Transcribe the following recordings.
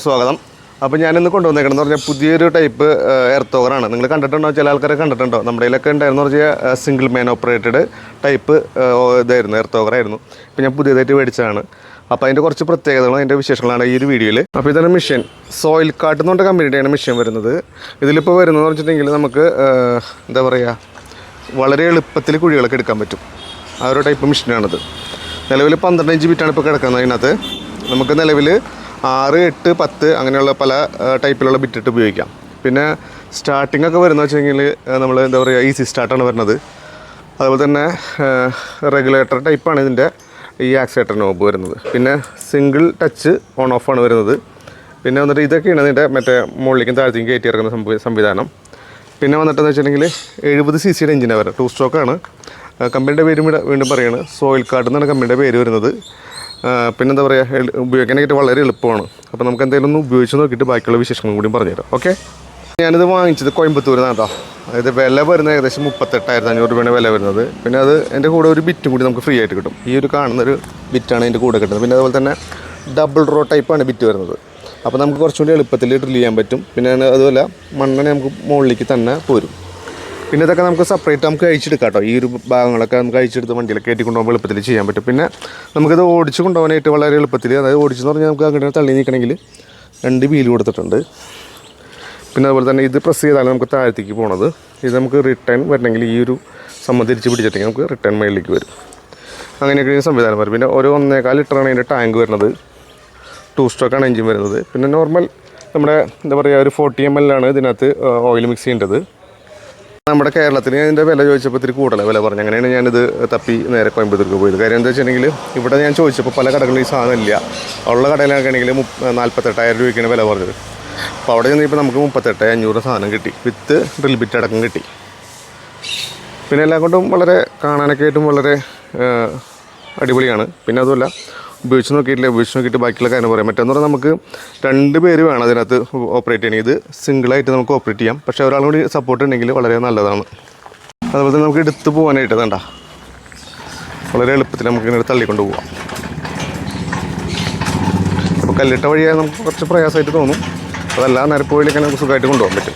സ്വാഗതം. അപ്പോൾ ഞാനിന്ന് കൊണ്ടുവന്നേക്കണമെന്ന് പറഞ്ഞാൽ പുതിയൊരു ടൈപ്പ് എർത്തോവറാണ് നിങ്ങൾ കണ്ടിട്ടുണ്ടോ? ചില ആൾക്കാരെ കണ്ടിട്ടുണ്ടോ? നമ്മുടെ ഇതിലൊക്കെ ഉണ്ടായിരുന്നു പറഞ്ഞാൽ സിംഗിൾ മാൻ ഓപ്പറേറ്റഡ് ടൈപ്പ് ഇതായിരുന്നു എർത്തോവറായിരുന്നു ഇപ്പോൾ ഞാൻ പുതിയതായിട്ട് മേടിച്ചതാണ്. അപ്പോൾ അതിന്റെ കുറച്ച് പ്രത്യേകതകളും അതിന്റെ വിശേഷങ്ങളാണ് ഈ ഒരു വീഡിയോയിൽ അപ്പോൾ ഇതാണ് മിഷൻ. സോയിൽ കാട്ട് എന്ന് കമ്പനിയുടെയാണ് മിഷൻ വരുന്നത്. ഇതിലിപ്പോൾ വരുന്നതെന്ന് വെച്ചിട്ടുണ്ടെങ്കിൽ നമുക്ക് എന്താ പറയുക വളരെ എളുപ്പത്തിൽ കുഴികളൊക്കെ എടുക്കാൻ പറ്റും. ആ ഒരു ടൈപ്പ് മെഷീനാണിത്. നിലവിൽ പന്ത്രണ്ട് ഇഞ്ച് ബിറ്റാണ് ഇപ്പോൾ കിടക്കുന്നത് അതിനകത്ത്. നമുക്ക് നിലവിൽ ആറ് എട്ട് പത്ത് അങ്ങനെയുള്ള പല ടൈപ്പിലുള്ള ബിറ്റിട്ട് ഉപയോഗിക്കാം. പിന്നെ സ്റ്റാർട്ടിംഗ് ഒക്കെ വരുന്നത് വെച്ചെങ്കിൽ നമ്മൾ എന്താ പറയുക ഈസി സ്റ്റാർട്ടാണ് വരുന്നത്. അതുപോലെ തന്നെ റെഗുലേറ്റർ ടൈപ്പാണ് ഇതിന്റെ ഈ ആക്സിലേറ്റർ നോബ് വരുന്നത്. പിന്നെ സിംഗിൾ ടച്ച് ഓൺ ഓഫാണ് വരുന്നത്. പിന്നെ വന്നിട്ട് ഇതൊക്കെയാണ് ഇതിന്റെ മറ്റേ മുകളിലേക്കും താഴത്തേക്കും കയറ്റി ഇറക്കുന്ന സംവിധാനം. പിന്നെ വന്നിട്ടെന്ന് വെച്ചിട്ടുണ്ടെങ്കിൽ എഴുപത് സി സിയുടെ എഞ്ചിനാണ് വരുന്നത് ടൂ സ്ട്രോക്കാണ് കമ്പനിയുടെ പേര് വീണ്ടും പറയുകയാണ് സോയിൽ കാർഡ് എന്നാണ് കമ്പനിയുടെ പേര് വരുന്നത്. പിന്നെന്താ പറയുക ഉപയോഗിക്കാനായിട്ട് വളരെ എളുപ്പമാണ്. അപ്പോൾ നമുക്ക് എന്തെങ്കിലും ഒന്ന് ഉപയോഗിച്ച് നോക്കിയിട്ട് ബാക്കിയുള്ള വിശേഷങ്ങളും കൂടി പറഞ്ഞുതരാം. ഓക്കെ ഞാനിത് വാങ്ങിച്ചത് കോയമ്പത്തൂർ നിന്നാണ് കേട്ടോ അതായത് വില വരുന്നത് ഏകദേശം മുപ്പത്തെട്ടായിരത്തി അഞ്ഞൂറ് രൂപയാണ് വില വരുന്നത്. പിന്നെ അത് എന്റെ കൂടെ ഒരു ബിറ്റും കൂടി നമുക്ക് ഫ്രീ ആയിട്ട് കിട്ടും. ഈ ഒരു കാണുന്ന ഒരു ബിറ്റാണ് എന്റെ കൂടെ കിട്ടുന്നത്. പിന്നെ അതുപോലെ തന്നെ ഡബിൾ റോ ടൈപ്പാണ് ബിറ്റ് വരുന്നത്. അപ്പോൾ നമുക്ക് കുറച്ചുകൂടി എളുപ്പത്തിൽ ഡ്രിൽ ചെയ്യാൻ പറ്റും. പിന്നെ അതുപോലെ മണ്ണെണ്ണ നമുക്ക് മുകളിലേക്ക് തന്നെ പോരും. പിന്നെ ഇതൊക്കെ നമുക്ക് സെപ്പറേറ്റ് നമുക്ക് അഴിച്ചെടുക്കാം കേട്ടോ ഈ ഒരു ഭാഗങ്ങളൊക്കെ നമുക്ക് അഴിച്ചെടുത്ത് വണ്ടിയിൽ കയറ്റി കൊണ്ടുപോകുമ്പോൾ എളുപ്പത്തിൽ ചെയ്യാൻ പറ്റും. പിന്നെ നമുക്കിത് ഓടിച്ച് കൊണ്ടുപോകാനായിട്ട് വളരെ എളുപ്പത്തിൽ അതായത് ഓടിച്ചെന്ന് പറഞ്ഞാൽ നമുക്ക് അങ്ങനെ തള്ളി നിൽക്കണമെങ്കിൽ രണ്ട് വീൽ കൊടുത്തിട്ടുണ്ട്. പിന്നെ അതുപോലെ തന്നെ ഇത് പ്രസ് ചെയ്താൽ നമുക്ക് താഴത്തേക്ക് പോണത്. ഇത് നമുക്ക് റിട്ടേൺ വരണമെങ്കിൽ ഈ ഒരു സമ്മതി തിരിച്ച് പിടിച്ചിട്ടെങ്കിൽ നമുക്ക് റിട്ടേൺ മേളിലേക്ക് വരും. അങ്ങനെയൊക്കെ സംവിധാനം വരും പിന്നെ ഒരു ഒന്നേകാൽ ലിറ്ററാണ് അതിന്റെ ടാങ്ക് വരുന്നത്. ടു സ്ട്രോക്കാണ് എഞ്ചിൻ വരുന്നത്. പിന്നെ നോർമൽ നമ്മുടെ എന്താ പറയുക ഒരു ഫോർട്ടി എം ആണ് ഇതിനകത്ത് ഓയിൽ മിക്സ് ചെയ്യേണ്ടത്. നമ്മുടെ കേരളത്തിന് ഇതിന്റെ വില ചോദിച്ചപ്പോൾ ഇത്തിരി കൂടുതലാണ് വില പറഞ്ഞു. അങ്ങനെയാണ് ഞാനിത് തപ്പി നേരെ കോയമ്പത്തൂർക്ക് പോയത്. കാര്യം എന്താ വെച്ചിട്ടുണ്ടെങ്കിൽ ഇവിടെ ഞാൻ ചോദിച്ചപ്പോൾ പല കടകളിലും ഈ സാധനം ഇല്ല. ഉള്ള കടയിലൊക്കെ ആണെങ്കിൽ നാൽപ്പത്തെട്ടായിരം രൂപയ്ക്കാണ് വില പറഞ്ഞത്. അപ്പോൾ അവിടെ ചെന്നപ്പോൾ നമുക്ക് മുപ്പത്തെട്ട് അഞ്ഞൂറ് സാധനം കിട്ടി. വിത്ത് ഡ്രിൽ ബിറ്റ് അടക്കം കിട്ടി. പിന്നെ എല്ലാം കൊണ്ടും വളരെ കാണാനൊക്കെ ആയിട്ടും വളരെ അടിപൊളിയാണ്. പിന്നെ അതുമല്ല ഉപയോഗിച്ച് നോക്കിയിട്ടില്ല ഉപയോഗിച്ച് നോക്കിയിട്ട് ബാക്കിയുള്ള കാര്യം പറയാം. മറ്റെന്ന് പറഞ്ഞാൽ നമുക്ക് രണ്ട് പേര് വേണം അതിനകത്ത് ഓപ്പറേറ്റ് ചെയ്യണമെങ്കിൽ. ഇത് സിംഗിളായിട്ട് നമുക്ക് ഓപ്പറേറ്റ് ചെയ്യാം. പക്ഷേ ഒരാളും കൂടി സപ്പോർട്ട് ഉണ്ടെങ്കിൽ വളരെ നല്ലതാണ്. അതുപോലെ തന്നെ നമുക്ക് എടുത്ത് പോകാനായിട്ട് വേണ്ട വളരെ എളുപ്പത്തിൽ നമുക്ക് ഇങ്ങനെ തള്ളിക്കൊണ്ട് പോകാം അപ്പോൾ കല്ലിട്ട വഴിയായി നമുക്ക് കുറച്ച് പ്രയാസമായിട്ട് തോന്നും. അതല്ല നിരപ്പുവഴിയിലൊക്കെ നമുക്ക് സുഖമായിട്ട് കൊണ്ടുപോകാൻ പറ്റും.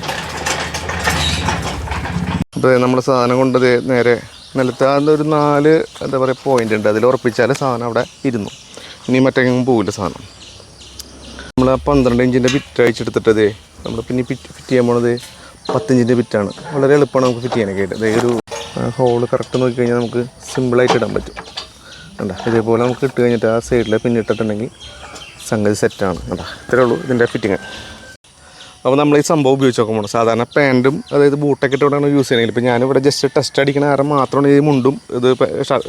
അപ്പോൾ നമ്മൾ സാധനം കൊണ്ടത് നേരെ നിലത്ത് ഒരു നാല് എന്താ പറയുക പോയിന്റ് ഉണ്ട്. അതിൽ ഉറപ്പിച്ചാൽ സാധനം അവിടെ ഇരുന്നു. ഇനി മറ്റെങ്ങും പോകില്ല സാധനം. നമ്മൾ ആ പന്ത്രണ്ട് ഇഞ്ചിന്റെ ബിറ്റ് അയച്ചെടുത്തിട്ടത് നമ്മൾ പിന്നെ ഫിറ്റ് ഫിറ്റ് ചെയ്യാൻ പോണത് പത്തിഞ്ചിന്റെ ബിറ്റാണ് വളരെ എളുപ്പമാണ് നമുക്ക് ഫിറ്റ് ചെയ്യാനൊക്കെ ആയിട്ട്. അതേ ഒരു ഹോൾ കറക്റ്റ് നോക്കിക്കഴിഞ്ഞാൽ നമുക്ക് സിമ്പിളായിട്ട് ഇടാൻ പറ്റും. കണ്ട? ഇതേപോലെ നമുക്ക് ഇട്ട് കഴിഞ്ഞിട്ട് ആ സൈഡിൽ പിന്നെ ഇട്ടിട്ടുണ്ടെങ്കിൽ സംഗതി സെറ്റാണ് കണ്ട? ഇത്രയേ ഉള്ളൂ ഇതിന്റെ ഫിറ്റിങ് അപ്പോൾ നമ്മൾ ഈ സംഭവം ഉപയോഗിച്ച് നോക്കുമ്പോൾ സാധാരണ പാന്റും അതായത് ബൂട്ടൊക്കെ ഇട്ടുകൊണ്ടാണ് യൂസ് ചെയ്യണമെങ്കിൽ ഇപ്പോൾ ഞാനിവിടെ ജസ്റ്റ് ടെസ്റ്റ് അടിക്കണ കാരണം മാത്രമാണ് ഈ മുണ്ടും ഇത്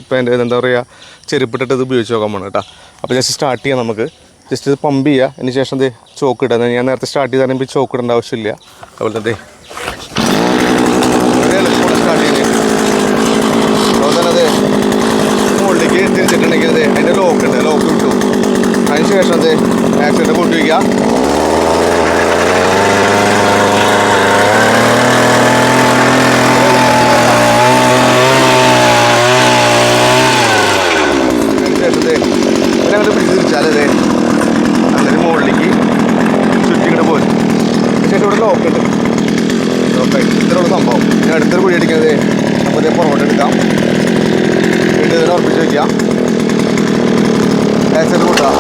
പാന്റ് എന്താ പറയുക ചെരുപ്പിട്ടിട്ട് ഇത് ഉപയോഗിച്ച് നോക്കാൻ പോകണം കേട്ടോ. അപ്പോൾ ജസ്റ്റ് സ്റ്റാർട്ട് ചെയ്യാം നമുക്ക്. ജസ്റ്റ് ഇത് പമ്പ് ചെയ്യുക അതിന് ശേഷം ഇത് ചോക്ക് ഇടുക ഞാൻ നേരത്തെ സ്റ്റാർട്ട് ചെയ്താണെങ്കിൽ ചോക്ക് ഇടേണ്ട ആവശ്യമില്ല. അതുപോലെ തന്നെ സ്റ്റാർട്ട് ചെയ്യുന്നത് അതുപോലെ തന്നെ അതെ മുകളിലേക്ക് തിരിച്ചിട്ടുണ്ടെങ്കിൽ അതെ അതിന്റെ ലോക്ക് ഉണ്ട് ലോക്ക് കിട്ടും അതിന് ശേഷം അതെ ആക്സിഡന്റ് കൂട്ടി വയ്ക്കുക അതിനുശേഷത്തെ അങ്ങനെ പിടിച്ച് തിരിച്ചാലേ അങ്ങനെ മുകളിലേക്ക് ചുറ്റിക്കിട്ട് പോരും ശേഷം ഇവിടെ ലോക്ക് ഉണ്ട് ലോക്കായി ഇത്രയുള്ള സംഭവം ഇനി അടുത്തൊരു കുഴി അടിക്കുന്നത് അപ്പോൾ ഇതേ പുറകോട്ട് എടുക്കാം വീണ്ടും ഇതിനെ ഉറപ്പിച്ച് വയ്ക്കാം ആക്സിഡന്റ് കൂട്ടാം.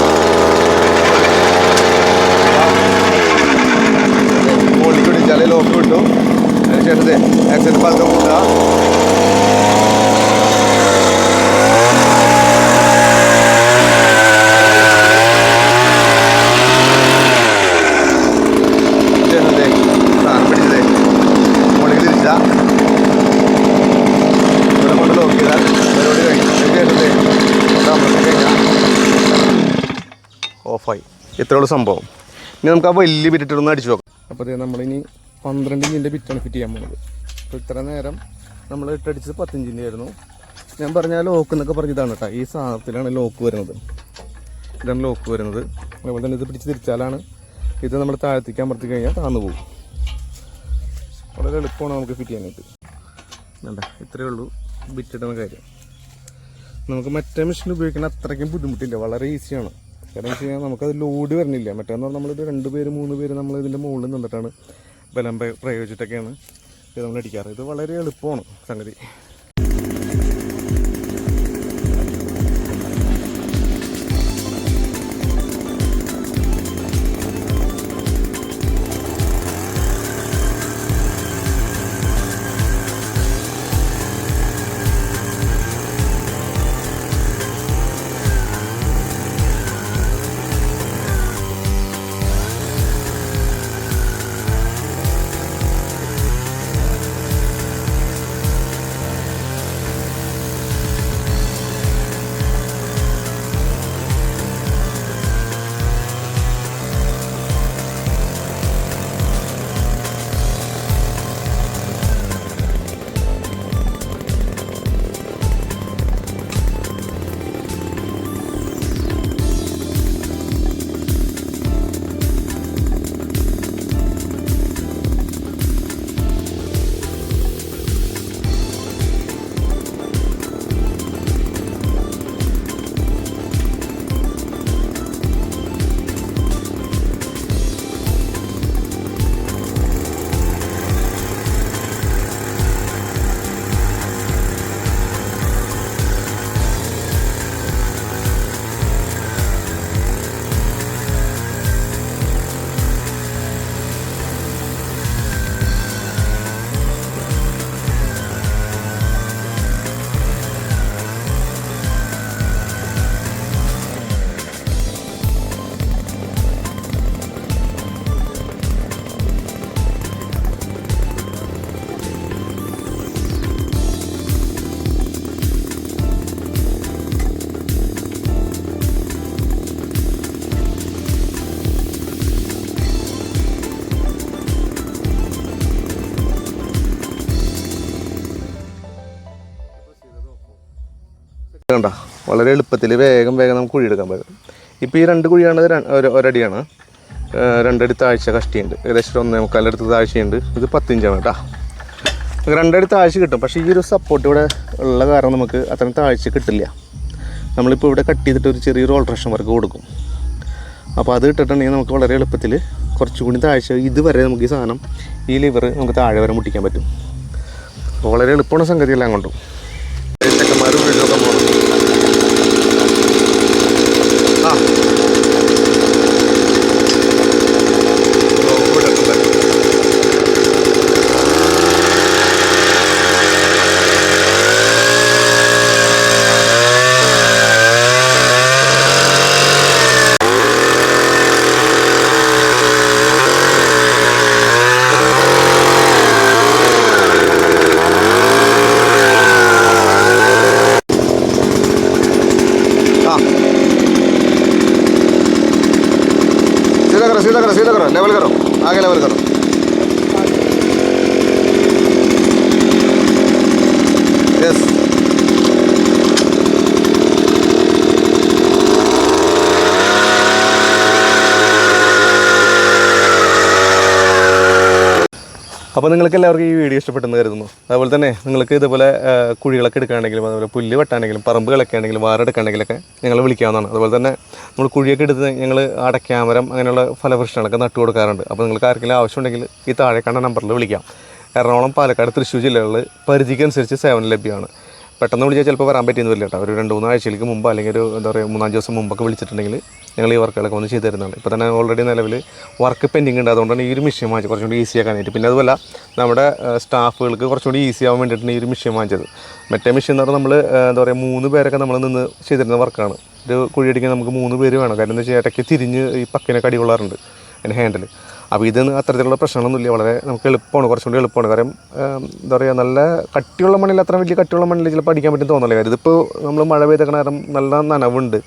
മുകളിലേക്ക് പിടിച്ചാലേ ലോക്ക് കിട്ടും അതിനുശേഷം ആക്സിഡന്റ് പതുക്കെ കൂട്ടുക ചേട്ടന്റെ സാധനം പിടിച്ചതേ മുകളിൽ തിരിച്ച ഇവിടെ കൊണ്ട് ലോക്ക് ചെയ്താൽ പരിപാടി കഴിഞ്ഞു ചേട്ടന്റെ താമസം കഴിഞ്ഞാൽ ഓഫായി ഇത്രയുള്ള സംഭവം. ഇനി നമുക്ക് ആ വലിയ ബിറ്റിട്ടൊന്ന് അടിച്ചു നോക്കാം. അപ്പോൾ അതേ നമ്മളിനി പന്ത്രണ്ട് ഇഞ്ചിന്റെ ബിറ്റാണ് ഫിറ്റ് ചെയ്യാൻ പോകുന്നത് അപ്പോൾ ഇത്ര നേരം നമ്മൾ ഇട്ടടിച്ചത് പത്തിഞ്ചിന്റെ ആയിരുന്നു ഞാൻ പറഞ്ഞ ലോക്ക് എന്നൊക്കെ പറഞ്ഞതാണ് കേട്ടോ. ഈ സാധനത്തിലാണ് ലോക്ക് വരുന്നത്. ഇതാണ് ലോക്ക് വരുന്നത്. അതുപോലെ തന്നെ ഇത് പിടിച്ച് തിരിച്ചാലാണ് ഇത് നമ്മൾ താഴത്തേക്ക് അമർത്തി കഴിഞ്ഞാൽ താന്നു പോകും. വളരെ എളുപ്പമാണ് നമുക്ക് ഫിറ്റ് ചെയ്യാനായിട്ട്. വേണ്ട ഇത്രയേ ഉള്ളൂ ബിറ്റിടുന്ന കാര്യം. നമുക്ക് മറ്റേ മെഷീൻ ഉപയോഗിക്കുന്ന അത്രയ്ക്കും ബുദ്ധിമുട്ടില്ല. വളരെ ഈസിയാണ്. കാരണം വെച്ച് കഴിഞ്ഞാൽ നമുക്കത് ലോഡ് വരണില്ല. മറ്റേന്ന് പറഞ്ഞാൽ നമ്മളിത് രണ്ട് പേര് മൂന്ന് പേര് നമ്മൾ ഇതിന്റെ മുകളിൽ നിന്നിട്ടാണ് ബലം പ്രയോ- പ്രയോഗിച്ചിട്ടൊക്കെയാണ് ഇത് നമ്മൾ അടിക്കാറ് ഇത് വളരെ എളുപ്പമാണ് സംഗതി. കണ്ട? വളരെ എളുപ്പത്തിൽ വേഗം വേഗം നമുക്ക് കുഴിയെടുക്കാൻ പറ്റും. ഇപ്പോൾ ഈ രണ്ട് കുഴിയാണത് ഒരടിയാണ്. രണ്ടടി താഴ്ച കഷ്ടിയുണ്ട്. ഏകദേശം ഒന്നേ മുക്കാലടുത്ത് താഴ്ചയുണ്ട്. ഇത് പത്തിഞ്ചാണ് കേട്ടോ. നമുക്ക് രണ്ടടി താഴ്ച കിട്ടും. പക്ഷേ ഈ ഒരു സപ്പോർട്ട് ഇവിടെ ഉള്ള കാരണം നമുക്ക് അത്രയും താഴ്ച കിട്ടില്ല. നമ്മളിപ്പോൾ ഇവിടെ കട്ട് ചെയ്തിട്ട് ഒരു ചെറിയൊരു ഓൾട്രേഷൻ വർക്ക് കൊടുക്കും. അപ്പോൾ അത് ഇട്ടിട്ടുണ്ടെങ്കിൽ നമുക്ക് വളരെ എളുപ്പത്തിൽ കുറച്ചുകൂടി താഴ്ച ഇതുവരെ നമുക്ക് ഈ സാധനം ഈ ലിവർ നമുക്ക് താഴെ വരെ മുട്ടിക്കാൻ പറ്റും. വളരെ എളുപ്പമാണ് സംഗതിയെല്ലാം കൊണ്ടും. सीधा करो सीधा करो सीधा करो लेवल करो आगे लेवल करो। यस അപ്പോൾ നിങ്ങൾക്ക് എല്ലാവർക്കും ഈ വീഡിയോ ഇഷ്ടപ്പെട്ടെന്ന് കരുതുന്നു. അതുപോലെ തന്നെ നിങ്ങൾക്ക് ഇതുപോലെ കുഴികളൊക്കെ എടുക്കുകയാണെങ്കിലും അതുപോലെ പുല്ല് വെട്ടാണെങ്കിലും പറമ്പ് കളക്കുകയാണെങ്കിലും വാറെടുക്കുകയാണെങ്കിലൊക്കെ ഞങ്ങൾ വിളിക്കാവുന്നതാണ്. അതുപോലെ തന്നെ നമ്മൾ കുഴിയൊക്കെ എടുത്ത് ഞങ്ങൾ അടയ്ക്കാമരം അങ്ങനെയുള്ള ഫലവൃക്ഷങ്ങളൊക്കെ നട്ടു കൊടുക്കാറുണ്ട്. അപ്പോൾ നിങ്ങൾക്ക് ആർക്കെങ്കിലും ആവശ്യമുണ്ടെങ്കിൽ ഈ താഴെ കണ്ട നമ്പറിൽ വിളിക്കാം. എറണാകുളം പാലക്കാട് തൃശ്ശൂർ ജില്ലകളിൽ പരിധിക്കനുസരിച്ച് സേവനം ലഭ്യമാണ്. പെട്ടെന്ന് വിളിച്ചാൽ ചിലപ്പോൾ വരാൻ പറ്റിയെന്ന് വരില്ല കേട്ടോ. ഒരു രണ്ട് മൂന്ന് ആഴ്ചയിലേക്ക് മുമ്പ് അല്ലെങ്കിൽ ഒരു എന്താ പറയുക മൂന്നാൽ ദിവസം മുമ്പൊക്കെ വിളിച്ചിട്ടുണ്ടെങ്കിൽ ഞങ്ങൾ ഈ വർക്കുകളൊക്കെ വന്ന് ചെയ്ത് തരുന്നതാണ്. ഇപ്പോൾ തന്നെ ഓൾറെഡി നിലവിൽ വർക്ക് പെൻഡിങ് ഉണ്ട്. അതുകൊണ്ടാണ് ഈ ഒരു മെഷീൻ വാങ്ങിച്ചത്. കുറച്ചുകൂടി ഈസി ആക്കാനായിട്ട്. പിന്നെ അതുപോലെ നമ്മുടെ സ്റ്റാഫുകൾക്ക് കുറച്ചുകൂടി ഈസി ആവാൻ വേണ്ടിയിട്ടാണ് ഈ ഒരു മെഷീൻ വാങ്ങിച്ചത്. മറ്റേ മെഷീൻ എന്ന് പറഞ്ഞാൽ നമ്മൾ എന്താ പറയുക മൂന്ന് പേരൊക്കെ നമ്മൾ നിന്ന് ചെയ്തിരുന്ന വർക്കാണ് ഒരു കുഴിയടിക്കാൻ നമുക്ക് മൂന്ന് പേര് വേണം. കാര്യം എന്താ വെച്ചാൽ ഇടയ്ക്ക് തിരിഞ്ഞ് ഈ പക്കിനൊക്കെ അടി കൊള്ളാറുണ്ട്. അതിന്റെ ഹാൻഡിൽ അപ്പോൾ ഇതിന് അത്തരത്തിലുള്ള പ്രശ്നങ്ങളൊന്നുമില്ല. വളരെ നമുക്ക് എളുപ്പമാണ് കുറച്ചുകൂടി എളുപ്പമാണ്. കാരണം എന്താ പറയുക നല്ല കട്ടിയുള്ള മണ്ണിൽ അത്ര വലിയ കട്ടിയുള്ള മണ്ണിൽ ചിലപ്പോൾ അടിക്കാൻ പറ്റും തോന്നില്ല കാര്യം ഇതിപ്പോൾ നമ്മൾ മഴ പെയ്ത കാരണം നല്ല നനവുണ്ട്.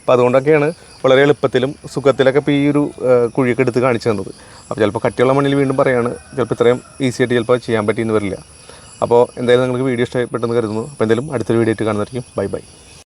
അപ്പോൾ അതുകൊണ്ടൊക്കെയാണ് വളരെ എളുപ്പത്തിലും സുഖത്തിലൊക്കെ ഇപ്പോൾ ഈ ഒരു കുഴിയൊക്കെ എടുത്ത് കാണിച്ചു തന്നത്. അപ്പോൾ ചിലപ്പോൾ കട്ടിയുള്ള മണ്ണിൽ വീണ്ടും പറയുകയാണ് ചിലപ്പോൾ ഇത്രയും ഈസി ആയിട്ട് ചിലപ്പോൾ ചെയ്യാൻ പറ്റിയെന്ന് വരില്ല. അപ്പോൾ എന്തായാലും നിങ്ങൾക്ക് വീഡിയോ ഇഷ്ടപ്പെട്ടെന്ന് കരുതുന്നു. അപ്പോൾ എന്തായാലും അടുത്തൊരു വീഡിയോ ആയിട്ട് കാണുന്നതായിരിക്കും. Bye bye.